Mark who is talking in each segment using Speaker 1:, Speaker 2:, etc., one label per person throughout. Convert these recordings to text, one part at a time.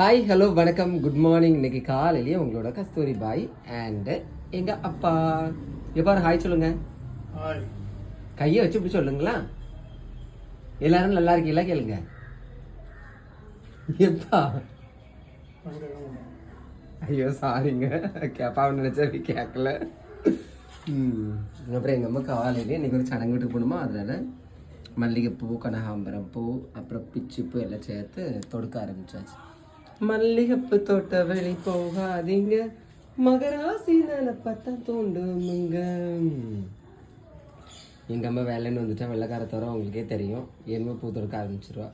Speaker 1: Hi hello வணக்கம். Good morning இன்னைக்கு காலையிலேயே உங்களோட கஸ்தூரி பாய் அண்ட் எங்க அப்பா. எப்பாரு ஹாய் சொல்லுங்க. கையை வச்சு இப்படி சொல்லுங்களா? எல்லாரும் நல்லா இருக்கீங்களா? கேளுங்க. எப்பா? ஐயோ சாரிங்க கேப்பாவை நினைச்சா கேட்கல ம். அப்புறம் எங்கள் அம்மா காலையிலே இன்னைக்கு ஒரு சடங்கு வீட்டுக்கு போகணுமா? அதனால மல்லிகைப்பூ கனகாம்பரம் பூ அப்புறம் பிச்சிப்பூ எல்லாம் சேர்த்து தொடுக்க ஆரம்பிச்சாச்சு. மல்லிகைப்பூ தோட்ட வெளி போகாதீங்க. மகராசி நினப்பத்தான் தூண்டுமுங்க. எங்கள் அம்மா வேலைன்னு வந்துட்டா வெள்ளைக்கார தவிர உங்களுக்கே தெரியும். என்னமோ பூ தொடுக்க ஆரம்பிச்சிருவா.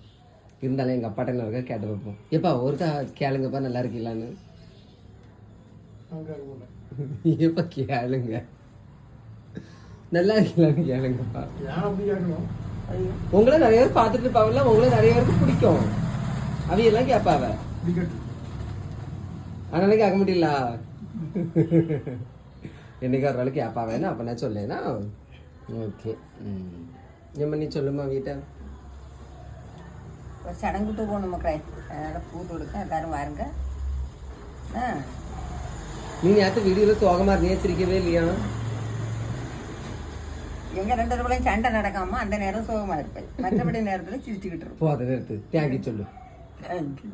Speaker 1: இருந்தாலும் எங்கள் அப்பாட்ட இருக்கா கேட்டு வைப்போம் எப்பா ஒருக்கா கேளுங்கப்பா நல்லா இருக்கீங்களான்னு? எப்ப கேளுங்க. நல்லா இருக்கீங்களான்னு கேளுங்கப்பா. உங்களை நிறைய பேர் பார்த்துட்டு இருப்பாங்கல்ல உங்களை நிறைய பேருக்கு பிடிக்கும். அவையெல்லாம் கேட்பாவ. அதனால கேட்க முடியல என்னைக்கு ஒரு வேலை கேட்பாவேன்னா அப்ப நான் சொல்லேனா? ஓகே. ம். ஏம்மா நீ சொல்லுமா வீட்டை.
Speaker 2: ஒரு சடங்குட்டு போகணும் மக்களே. அதனால் பூ கொடுக்க எல்லாரும் வாருங்க. ஆ.
Speaker 1: நீ நேரத்து வீடியோவில் சோகமா இருந்தீங்க சிரிக்கவே இல்லையா?
Speaker 2: எங்கள் ரெண்டு பேரும் சண்டை நடக்காம அந்த நேரம் சோகமாக இருப்பேன். மற்றபடி நேரத்தில் சிரிச்சுக்கிட்டு இருப்போம்
Speaker 1: அதை நிறுத்து. தேங்க்யூ சொல்லு.
Speaker 2: தேங்க்யூ